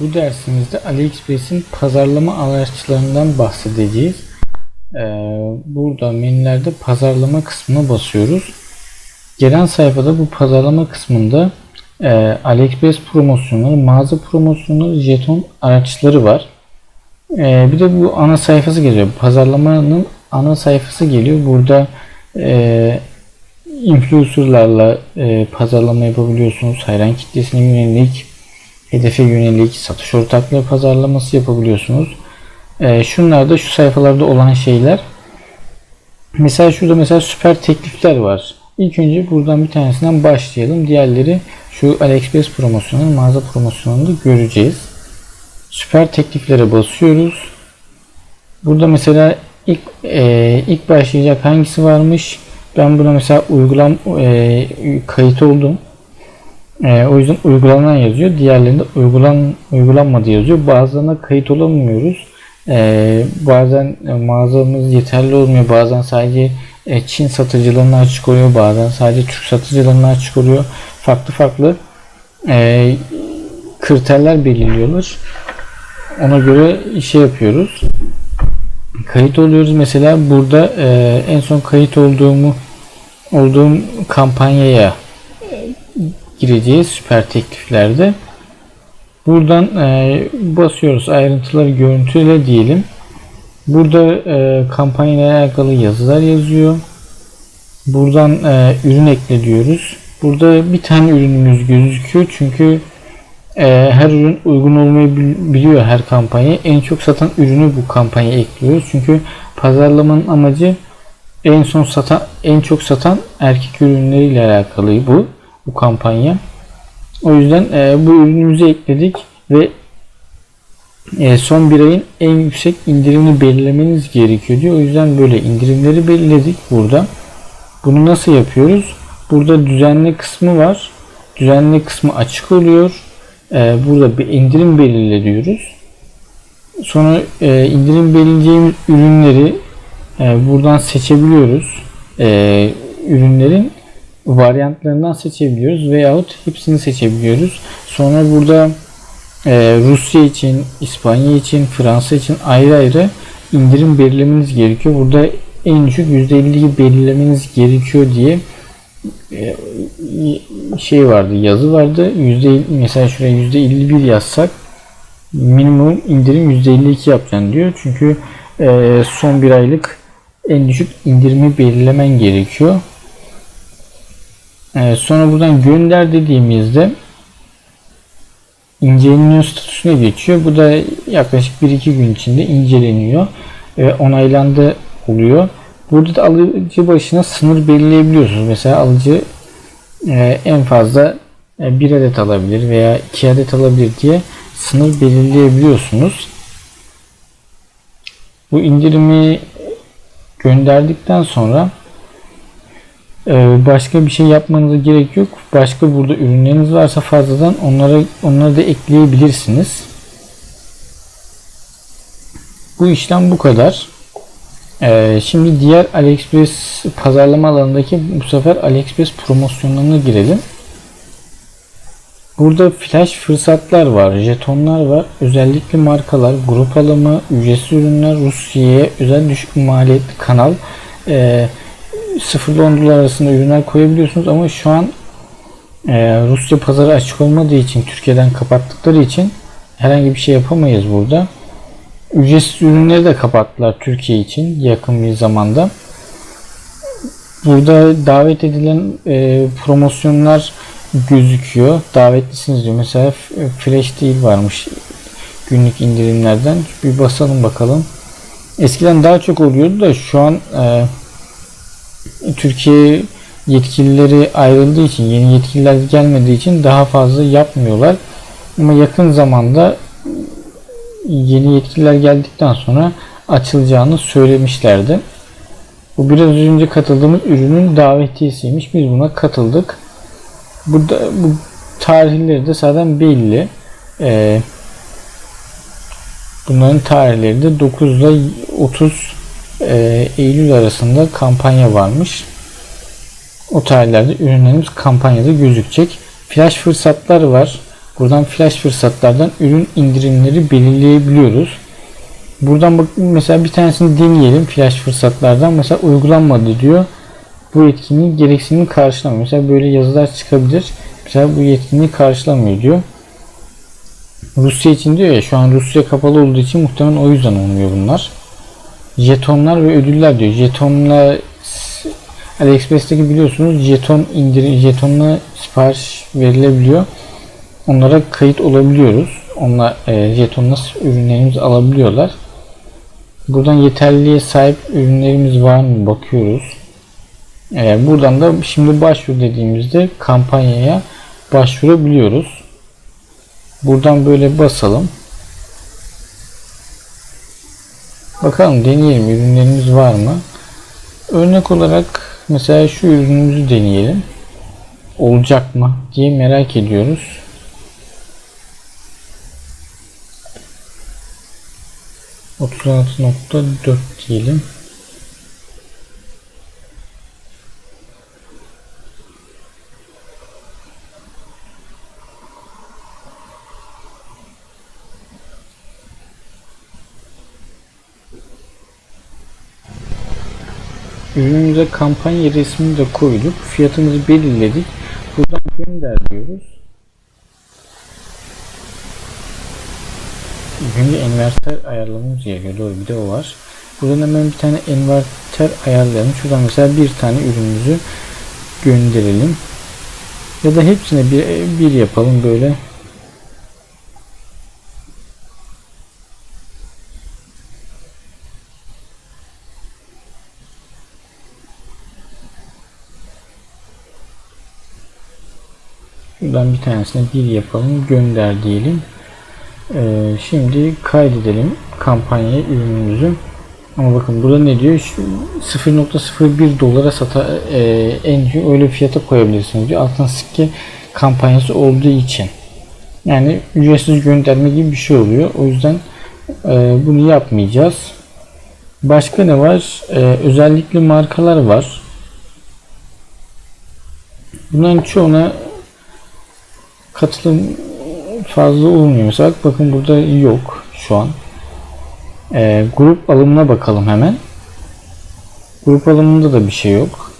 Bu dersimizde AliExpress'in pazarlama araçlarından bahsedeceğiz. Ee, burada menülerde pazarlama kısmına basıyoruz. Gelen sayfada bu pazarlama kısmında e, AliExpress promosyonları, mağaza promosyonları, jeton araçları var. Ee, bir de bu ana sayfası geliyor. Pazarlamanın ana sayfası geliyor. Burada e, influencerlarla e, pazarlama yapabiliyorsunuz. Hayran kitlesine yönelik, hedefe yönelik satış ortaklığı pazarlaması yapabiliyorsunuz. E, şunlar da şu sayfalarda olan şeyler. Mesela şurada mesela süper teklifler var. İlk önce buradan bir tanesinden başlayalım. Diğerleri şu AliExpress promosyonu, mağaza promosyonunda göreceğiz. Süper tekliflere basıyoruz. Burada mesela ilk e, ilk başlayacak hangisi varmış? Ben buna mesela uygulam e, kayıt oldum. E, o yüzden uygulanan yazıyor. Diğerlerinde uygulan uygulanmadı yazıyor. Bazılarına kayıt olamıyoruz. E, bazen mağazamız yeterli olmuyor. Bazen sadece e, Çin satıcılarına açık oluyor. Bazen sadece Türk satıcılarına açık oluyor. Farklı farklı e, kriterler belirliyorlar. Ona göre şey yapıyoruz. Kayıt oluyoruz. Mesela burada e, en son kayıt olduğumu olduğum kampanyaya gireceğiz süper tekliflerde. Buradan e, basıyoruz ayrıntıları görüntüle diyelim. Burada e, kampanyayla alakalı yazılar yazıyor. Buradan e, ürün ekle diyoruz. Burada bir tane ürünümüz gözüküyor çünkü e, her ürün uygun olmayı bil- biliyor her kampanya. En çok satan ürünü bu kampanya ekliyoruz. Çünkü pazarlamanın amacı en son satan en çok satan erkek ürünleriyle alakalı bu bu kampanya. O yüzden e, bu ürünümüzü ekledik ve e, son bir ayın en yüksek indirimini belirlemeniz gerekiyor diyor. O yüzden böyle indirimleri belirledik burada. Bunu nasıl yapıyoruz? Burada düzenli kısmı var. Düzenli kısmı açık oluyor. E, burada bir indirim belirle diyoruz. Sonra e, indirim belirleyeceğimiz ürünleri e, buradan seçebiliyoruz. E, ürünlerin varyantlarından seçebiliyoruz veyahut hepsini seçebiliyoruz. Sonra burada e, Rusya için, İspanya için, Fransa için ayrı ayrı indirim belirlemeniz gerekiyor. Burada en düşük %50'yi belirlemeniz gerekiyor diye e, şey vardı, yazı vardı. Yüzde mesela şuraya %51 yazsak minimum indirim %52 yapacaksın diyor. Çünkü e, son bir aylık en düşük indirimi belirlemen gerekiyor. E, sonra buradan gönder dediğimizde inceleniyor statüsüne geçiyor. Bu da yaklaşık 1-2 gün içinde inceleniyor ve onaylandı oluyor. Burada da alıcı başına sınır belirleyebiliyorsunuz. Mesela alıcı e, en fazla e, bir adet alabilir veya iki adet alabilir diye sınır belirleyebiliyorsunuz. Bu indirimi gönderdikten sonra başka bir şey yapmanıza gerek yok. Başka burada ürünleriniz varsa fazladan onlara onları da ekleyebilirsiniz. Bu işlem bu kadar. E, şimdi diğer AliExpress pazarlama alanındaki bu sefer AliExpress promosyonlarına girelim. Burada flash fırsatlar var, jetonlar var, özellikle markalar, grup alımı, ücretsiz ürünler, Rusya'ya özel düşük maliyetli kanal, e, 0 dolar arasında ürünler koyabiliyorsunuz ama şu an e, Rusya pazarı açık olmadığı için Türkiye'den kapattıkları için herhangi bir şey yapamayız burada. Ücretsiz ürünleri de kapattılar Türkiye için yakın bir zamanda. Burada davet edilen e, promosyonlar gözüküyor. Davetlisiniz diyor. Mesela flash değil varmış günlük indirimlerden. Bir basalım bakalım. Eskiden daha çok oluyordu da şu an e, Türkiye yetkilileri ayrıldığı için yeni yetkililer gelmediği için daha fazla yapmıyorlar. Ama yakın zamanda yeni yetkililer geldikten sonra açılacağını söylemişlerdi. Bu biraz önce katıldığımız ürünün davetiyesiymiş. Biz buna katıldık. Bu, da, bu tarihleri de zaten belli. Ee, bunların tarihleri de 9 ile 30 e, Eylül arasında kampanya varmış. O tarihlerde ürünlerimiz kampanyada gözükecek. Flash fırsatlar var. Buradan flash fırsatlardan ürün indirimleri belirleyebiliyoruz. Buradan bak mesela bir tanesini deneyelim flash fırsatlardan. Mesela uygulanmadı diyor. Bu etkinliğin gereksinimi karşılamıyor. Mesela böyle yazılar çıkabilir. Mesela bu yetkinliği karşılamıyor diyor. Rusya için diyor ya şu an Rusya kapalı olduğu için muhtemelen o yüzden olmuyor bunlar. Jetonlar ve ödüller diyor. Jetonla AliExpress'teki biliyorsunuz jeton indir jetonla sipariş verilebiliyor. Onlara kayıt olabiliyoruz. Onlar e, jetonla ürünlerimizi alabiliyorlar. Buradan yeterliliğe sahip ürünlerimiz var mı bakıyoruz. E, buradan da şimdi başvur dediğimizde kampanyaya başvurabiliyoruz. Buradan böyle basalım. Bakalım deneyelim ürünlerimiz var mı? Örnek olarak mesela şu ürünümüzü deneyelim. Olacak mı diye merak ediyoruz. Otuz altı nokta dört diyelim. Ürünümüze kampanya resmini de koyduk. Fiyatımızı belirledik. Buradan gönder diyoruz. Önce enverter ayarlamamız gerekiyor. Doğru bir de o var. Buradan hemen bir tane enverter ayarlayalım. Şuradan mesela bir tane ürünümüzü gönderelim. Ya da hepsine bir, bir yapalım böyle. Şuradan bir tanesine bir yapalım. Gönder diyelim. Ee, şimdi kaydedelim kampanyayı ürünümüzü. Ama bakın burada ne diyor? 0.01 dolara sata e, en öyle fiyata koyabilirsiniz diyor. Altın sikke kampanyası olduğu için. Yani ücretsiz gönderme gibi bir şey oluyor. O yüzden e, bunu yapmayacağız. Başka ne var? E, özellikle markalar var. Bunların çoğuna katılım fazla olmuyor. Mesela bakın burada yok şu an. E, grup alımına bakalım hemen. Grup alımında da bir şey yok.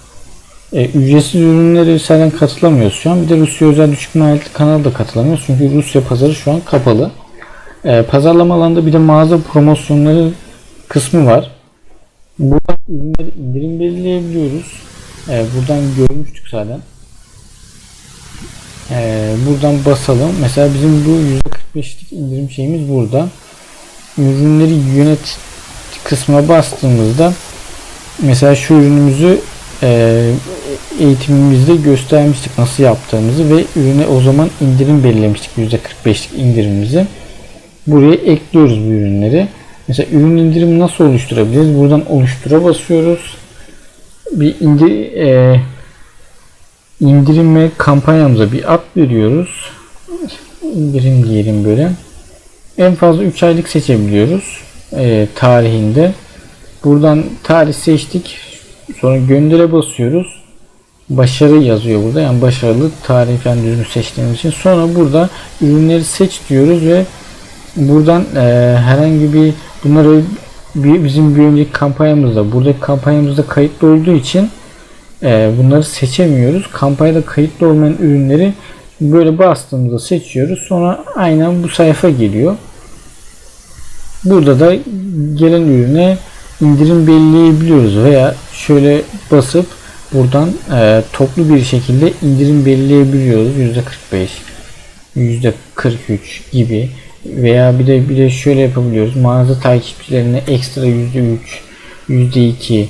E, ücretsiz ürünleri zaten katılamıyoruz şu an. Bir de Rusya özel düşük maliyetli kanal da katılamıyoruz. Çünkü Rusya pazarı şu an kapalı. E, pazarlama alanında bir de mağaza promosyonları kısmı var. Buradan ürünleri indirim belirleyebiliyoruz. E, buradan görmüştük zaten. Ee, buradan basalım. Mesela bizim bu %45'lik indirim şeyimiz burada. Ürünleri yönet kısmına bastığımızda mesela şu ürünümüzü e, eğitimimizde göstermiştik nasıl yaptığımızı ve ürüne o zaman indirim belirlemiştik %45'lik indirimimizi. Buraya ekliyoruz bu ürünleri. Mesela ürün indirimi nasıl oluşturabiliriz? Buradan oluştura basıyoruz. Bir indir e, indirime kampanyamıza bir ad veriyoruz. İndirim diyelim böyle. En fazla 3 aylık seçebiliyoruz e, tarihinde. Buradan tarih seçtik. Sonra göndere basıyoruz. Başarı yazıyor burada. Yani başarılı tarih falan düzgün seçtiğimiz için. Sonra burada ürünleri seç diyoruz ve buradan e, herhangi bir bunları bizim bir önceki kampanyamızda buradaki kampanyamızda kayıtlı olduğu için e, bunları seçemiyoruz. Kampanyada kayıtlı olmayan ürünleri böyle bastığımızda seçiyoruz. Sonra aynen bu sayfa geliyor. Burada da gelen ürüne indirim belirleyebiliyoruz veya şöyle basıp buradan e, toplu bir şekilde indirim belirleyebiliyoruz. %45 %43 gibi veya bir de bir de şöyle yapabiliyoruz. Mağaza takipçilerine ekstra %3 %2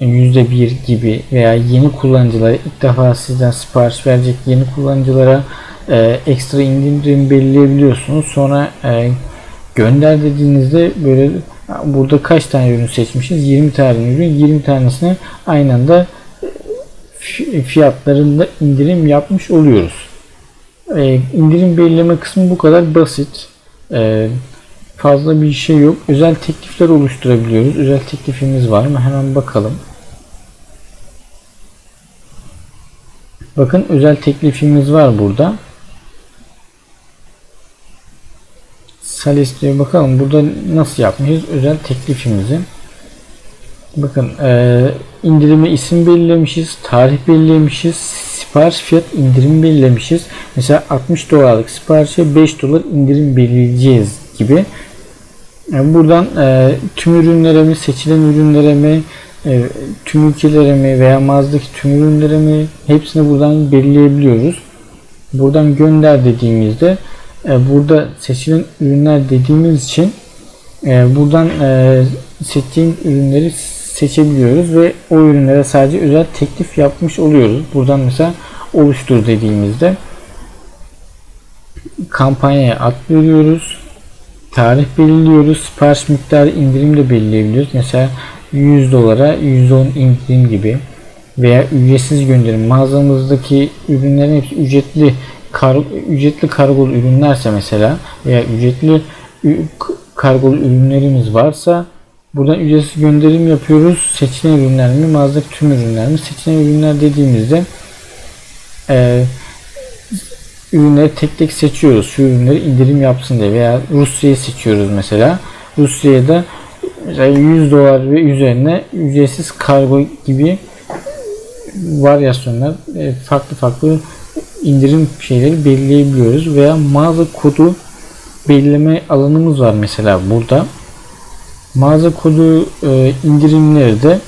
%1 gibi veya yeni kullanıcılara ilk defa sizden sipariş verecek yeni kullanıcılara e, ekstra indirim belirleyebiliyorsunuz. Sonra e, gönder dediğinizde böyle burada kaç tane ürün seçmişiz? 20 tane ürün. 20 tanesine aynı anda e, fiyatlarında indirim yapmış oluyoruz. E, indirim belirleme kısmı bu kadar basit. E, fazla bir şey yok. Özel teklifler oluşturabiliyoruz. Özel teklifimiz var mı? Hemen bakalım. Bakın özel teklifimiz var burada. Salis bakalım burada nasıl yapmışız özel teklifimizi. Bakın e, indirime isim belirlemişiz, tarih belirlemişiz, sipariş fiyat indirim belirlemişiz. Mesela 60 dolarlık siparişe 5 dolar indirim belirleyeceğiz gibi. Yani buradan e, tüm ürünlere mi, seçilen ürünlere mi, e, tüm ülkelere mi veya mağazadaki tüm ürünlere mi hepsini buradan belirleyebiliyoruz. Buradan gönder dediğimizde e, burada seçilen ürünler dediğimiz için e, buradan e, seçtiğim ürünleri seçebiliyoruz ve o ürünlere sadece özel teklif yapmış oluyoruz. Buradan mesela oluştur dediğimizde kampanyaya ad veriyoruz. Tarih belirliyoruz. Sipariş miktarı indirim de belirleyebiliyoruz. Mesela 100 dolara 110 indirim gibi veya ücretsiz gönderim. Mağazamızdaki ürünlerin hepsi ücretli kar, ücretli kargolu ürünlerse mesela veya ücretli kargolu ürünlerimiz varsa buradan ücretsiz gönderim yapıyoruz. Seçilen ürünler mi, mağazadaki tüm ürünler mi? Seçilen ürünler dediğimizde e, ürünleri tek tek seçiyoruz. Şu ürünleri indirim yapsın diye veya Rusya'yı seçiyoruz mesela. Rusya'ya da mesela 100 dolar ve üzerine ücretsiz kargo gibi varyasyonlar e, farklı farklı indirim şeyleri belirleyebiliyoruz veya mağaza kodu belirleme alanımız var mesela burada. Mağaza kodu e, indirimleri de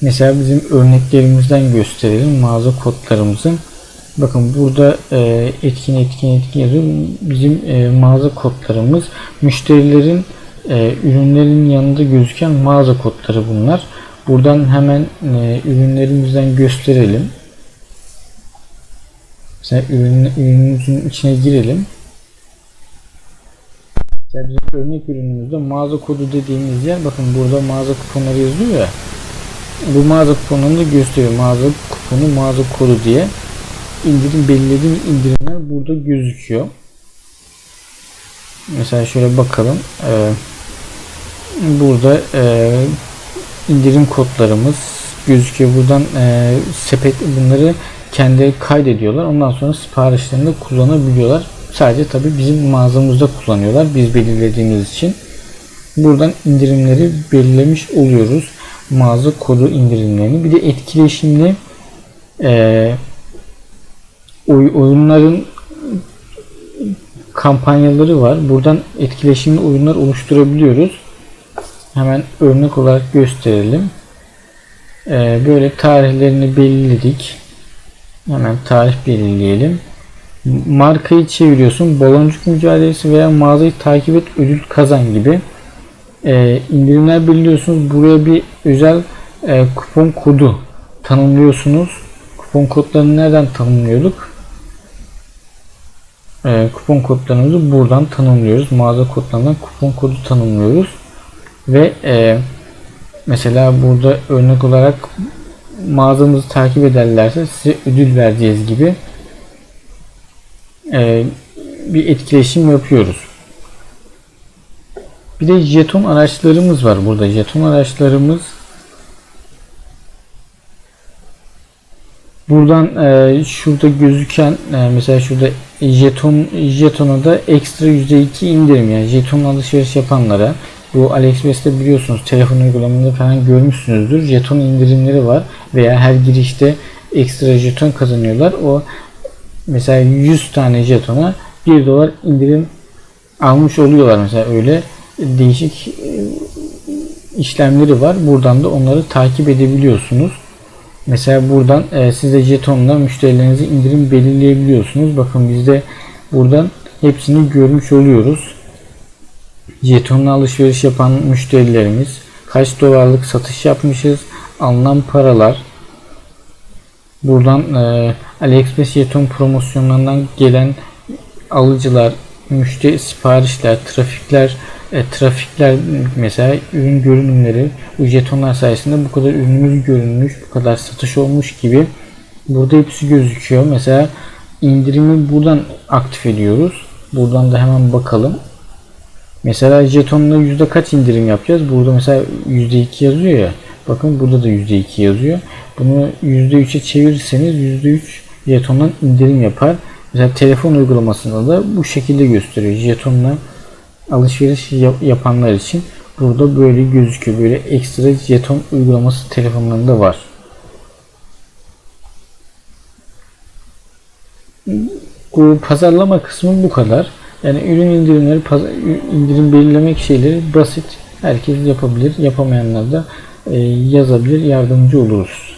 mesela bizim örneklerimizden gösterelim mağaza kodlarımızı. Bakın burada e, etkin etkin etkin yazıyor. Bizim mağaza kodlarımız müşterilerin e, ürünlerin yanında gözüken mağaza kodları bunlar. Buradan hemen e, ürünlerimizden gösterelim. Mesela ürün, ürünümüzün içine girelim. Mesela bizim örnek ürünümüzde mağaza kodu dediğimiz yer bakın burada mağaza kuponları yazıyor ya. Bu mağaza kuponunu da gösteriyor. Mağaza kuponu, mağaza kodu diye indirim belirlediğim indirimler burada gözüküyor. Mesela şöyle bakalım. Ee, burada e, indirim kodlarımız gözüküyor. Buradan e, sepet bunları kendi kaydediyorlar. Ondan sonra siparişlerinde kullanabiliyorlar. Sadece tabi bizim mağazamızda kullanıyorlar. Biz belirlediğimiz için. Buradan indirimleri belirlemiş oluyoruz. Mağaza kodu indirimlerini. Bir de etkileşimli e, oyunların kampanyaları var. Buradan etkileşimli oyunlar oluşturabiliyoruz. Hemen örnek olarak gösterelim. Ee, böyle tarihlerini belirledik. Hemen tarih belirleyelim. Markayı çeviriyorsun. Baloncuk mücadelesi veya mağazayı takip et ödül kazan gibi ee, indirimler belirliyorsunuz. Buraya bir özel e, kupon kodu tanımlıyorsunuz. Kupon kodlarını nereden tanımlıyorduk? E, kupon kodlarımızı buradan tanımlıyoruz. Mağaza kodlarından kupon kodu tanımlıyoruz. Ve e, mesela burada örnek olarak mağazamızı takip ederlerse size ödül vereceğiz gibi e, bir etkileşim yapıyoruz. Bir de jeton araçlarımız var burada. Jeton araçlarımız buradan e, şurada gözüken e, mesela şurada jeton jetona da ekstra %2 indirim yani jeton alışveriş yapanlara bu AliExpress'te biliyorsunuz telefon uygulamalarında falan görmüşsünüzdür. Jeton indirimleri var veya her girişte ekstra jeton kazanıyorlar. O mesela 100 tane jetona 1 dolar indirim almış oluyorlar mesela öyle değişik e, işlemleri var. Buradan da onları takip edebiliyorsunuz. Mesela buradan e, size jetonla müşterilerinizi indirim belirleyebiliyorsunuz. Bakın biz de buradan hepsini görmüş oluyoruz. Jetonla alışveriş yapan müşterilerimiz kaç dolarlık satış yapmışız, alınan paralar. Buradan e, AliExpress jeton promosyonlarından gelen alıcılar, müşteri siparişler, trafikler, e, trafikler mesela ürün görünümleri bu jetonlar sayesinde bu kadar ürünümüz görünmüş, bu kadar satış olmuş gibi burada hepsi gözüküyor. Mesela indirimi buradan aktif ediyoruz. Buradan da hemen bakalım. Mesela jetonla yüzde kaç indirim yapacağız? Burada mesela yüzde iki yazıyor ya. Bakın burada da yüzde iki yazıyor. Bunu yüzde üçe çevirirseniz yüzde üç jetondan indirim yapar. Mesela telefon uygulamasında da bu şekilde gösteriyor. Jetonla alışveriş yap- yapanlar için burada böyle gözüküyor. Böyle ekstra jeton uygulaması telefonlarında var. Bu pazarlama kısmı bu kadar. Yani ürün indirimleri, indirim belirlemek şeyleri basit. Herkes yapabilir. Yapamayanlar da e, yazabilir. Yardımcı oluruz.